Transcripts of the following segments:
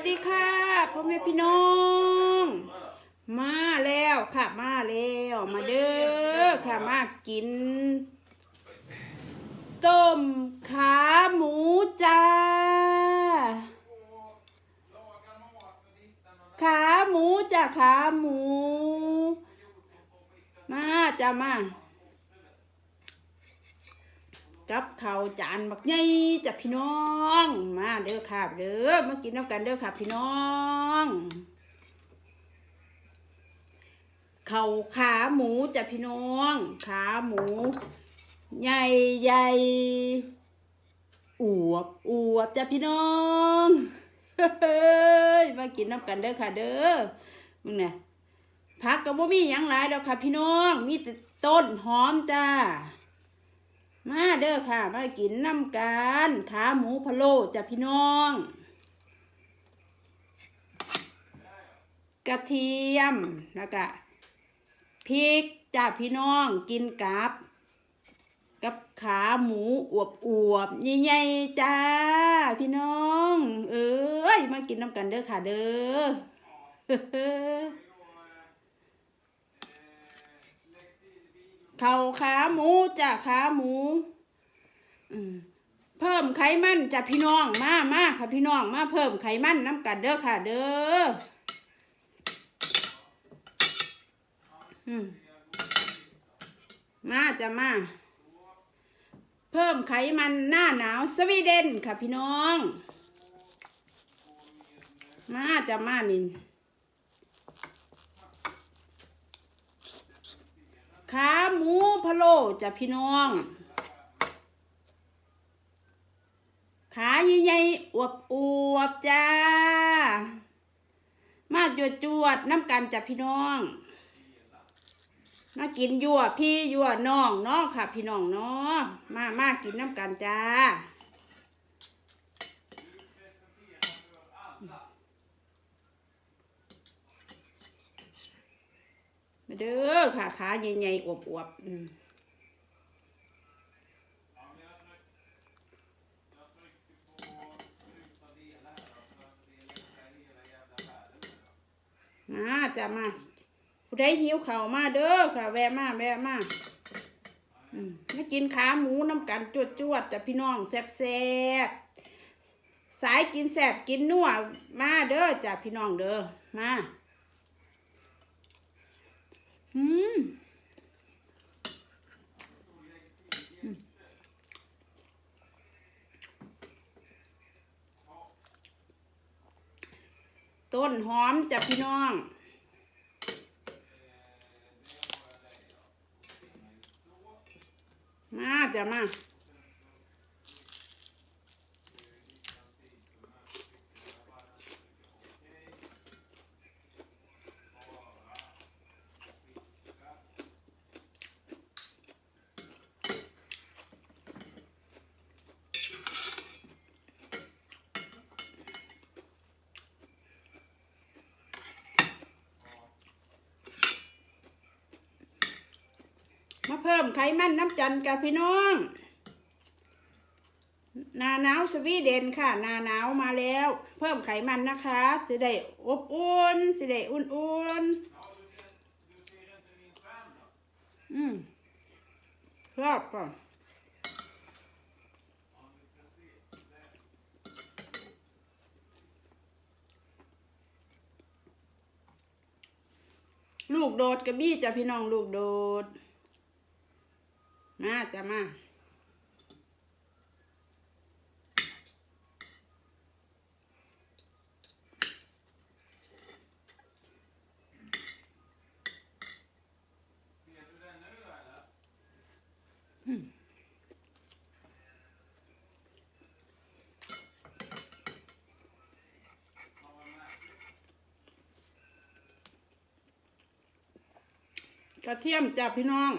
วัสดีค่ะพ่อแม่พี่น้อง มาแล้วค่ะมาแล้วมาเด้อค่ะมากิน ต้มขาหมูจ้า ขาหมูจ้ะขาหมู มาจ้ะมา กับข้าวจานบักใหญ่จ้ะพี่น้อง มาเด้อค่ะเด้อมากินน้ำกันเด้อค่ะพี่น้องข้าวขาหมูจ้ะพี่น้อง ขาหมู ใหญ่ใหญ่อวบอวบจ้ะพี่น้องเฮ้ยมากินน้ำกันเด้อค่ะเด้อมึงเนี่ยผักก็บ่มียังหลายดอกค่ะพี่น้อง มีแต่ต้นหอมจ้า มาเด้อค่ะ มากินน้ำกันขาหมูพะโล้จ้ะพี่น้อง กระเทียมแล้วก็พริกจ้ะพี่น้องกินกับ กับขาหมูอวบอวบใหญ่ๆจ้าพี่น้อง เอ้ยมากินน้ำกันเด้อค่ะเด้อ เขาขาหมูจ้ะขาหมูเพิ่มไขมันจ้ะพี่น้องมามาค่ะพี่น้องมาเพิ่มไขมันน้ำกันเด้อค่ะ เด้อมมาจ้ะมา เพิ่มไขมันหน้าหนาวสวีเดนค่ะพี่น้อง มาจ้ะมานิน ขาหมูพะโล่จ้ะพี่น้อง ขาใหญ่ๆอวบอวบๆจ้า มาจวดจวดๆน้ำกันจ้ะพี่น้อง มากินยั่วพี่ยั่วน้องเนาะค่ะ พี่น้องเนาะมามากินน้ำกันจ้า เด้อค่ะขาใหญ่ๆอวบๆอืมมาจ้ะมาผู้ใดหิวเข่ามาเด้อค่ะ แวะมาแวะมาอืมมากินขาหมูน้ำกันจวดจวดๆจ้ะพี่น้องแซ่บสายกินแซ่บกินนัวมาเด้อจ้ะพี่น้องเด้อมา อืมต้นหอมจ้ะพี่น้อง มาจ้ะมา ไขมันน้ำจันทร์กับพี่น้อง นาหนาวสวีเดนค่ะ นาหนาวมาแล้ว เพิ่มไขมันนะคะจะได้อบอุ่นจะได้อุ่นๆอืมชอบป่ะลูกโดดกระบี้จ้ะพี่น้องลูกโดด มาจะมากระเทียมจ้ะพี่น้อง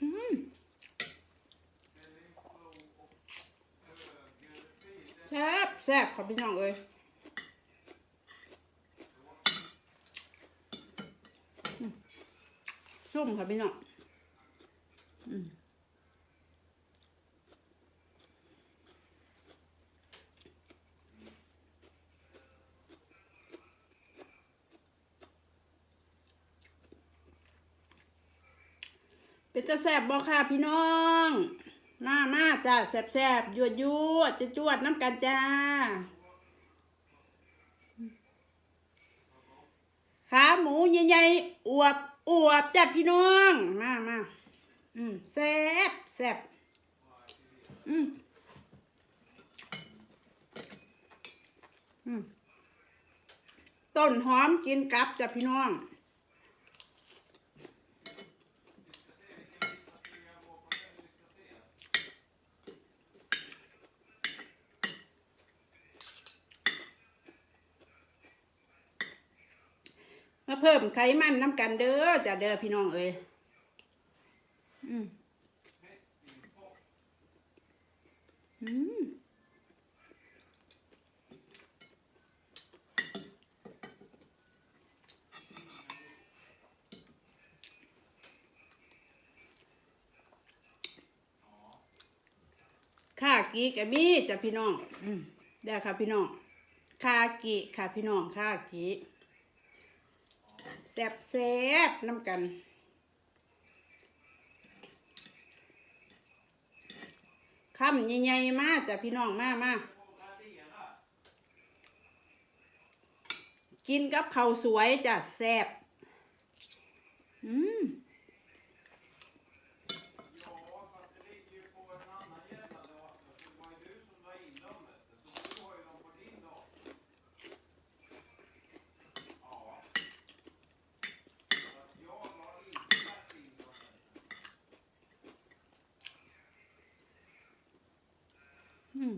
อืม ซ่บค่ะพี่น้องเอ้ยอืมซุ่มค่ะพี่น้องเป็นตาแซ่บบ่ค่ะพี่น้อง มามาจ้าแซ่บแซ่บๆยวดยวดจะจวดน้ำกันจ้า ขาหมูใหญ่ๆอวบอวบจ้าพี่น้องมามาอืมแซ่บแซ่บอืมอืมต้นหอมกินกับจ้าพี่น้อง มาเพิ่มไขมันน้ำกันเด้อจ้ะเด้อพี่น้องเอ้ยอืมอืมข้ากีกะมีจ้ะพี่น้อง อืมได้ค่ะพี่น้องคากิค่ะพี่น้องคากิ แซบแซบน้ำกันคำใหญ่ๆมากจ้ะพี่น้องมากมากินกับข้าวสวยจ้ะแซบอืม อืม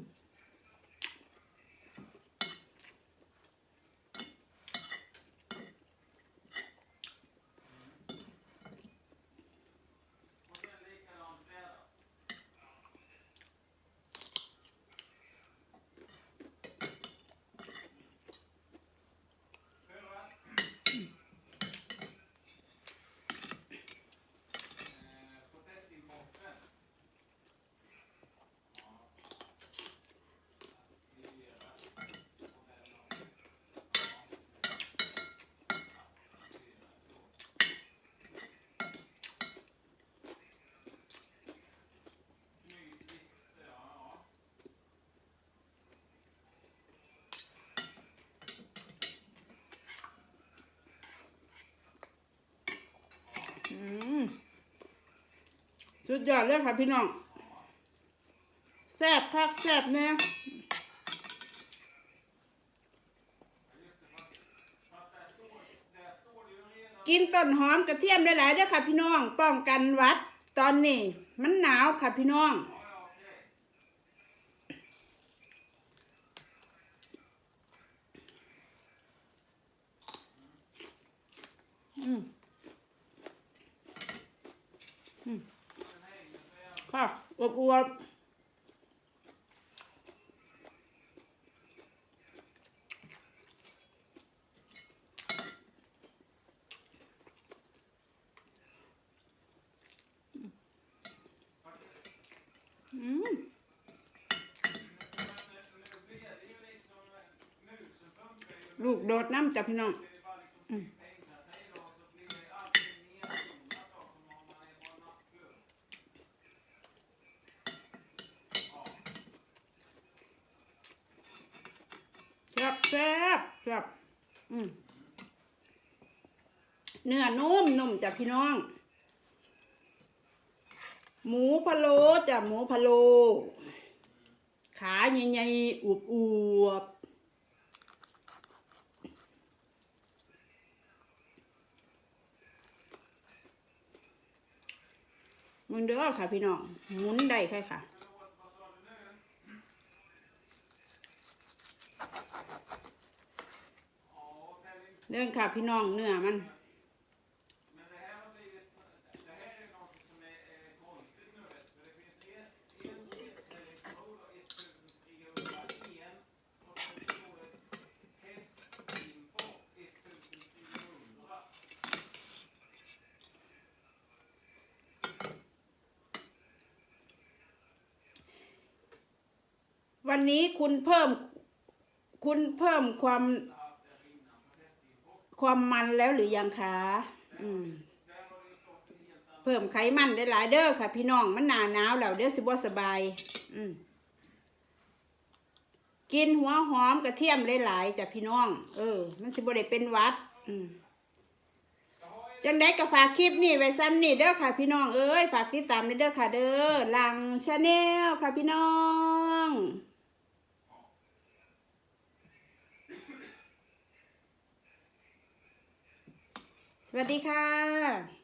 อืม สุดยอดเลยค่ะพี่น้องแซ่บคักแซ่บแน่กินต้นหอมกระเทียมหลายๆเด้วยค่ะพี่น้อง ป้องกันวัดตอนนี้ มันหนาวค่ะพี่น้อง อืม ค่ะ อบอวบลูกโดดน้ำจับพี่น้อง แซ่บแซ่บแซ่บอืมเนื้อนุ่มนุ่มจ้ะพี่น้อง หมูพะโล้จ้ะหมูพะโล้ขาใหญ่ๆอวบอวบมึงเด้อค่ะพี่น้องหมุนได้ค่ะค่ะ เรื่องค่ะพี่น้องเนื้อมันวันนี้คุณเพิ่ม คุณเพิ่มความ ความมันแล้วหรือยังคะอืมเพิ่มไขมันได้หลายเด้อค่ะ พี่น้องมันหนาหนาวแล้วเด้อสิบ่สบาย อืมกินหัวหอมกระเทียมหลายๆจ้ะพี่น้อง เออ มันสิบ่ได้เป็นวัด อืมจังได้ก็ฝากคลิปนี่ไว้ซ้ำนี่เด้อค่ะพี่น้องเอ้ยฝากติดตามเด้อค่ะเด้อลังชาแนลค่ะพี่น้อง วัสดีค่ะ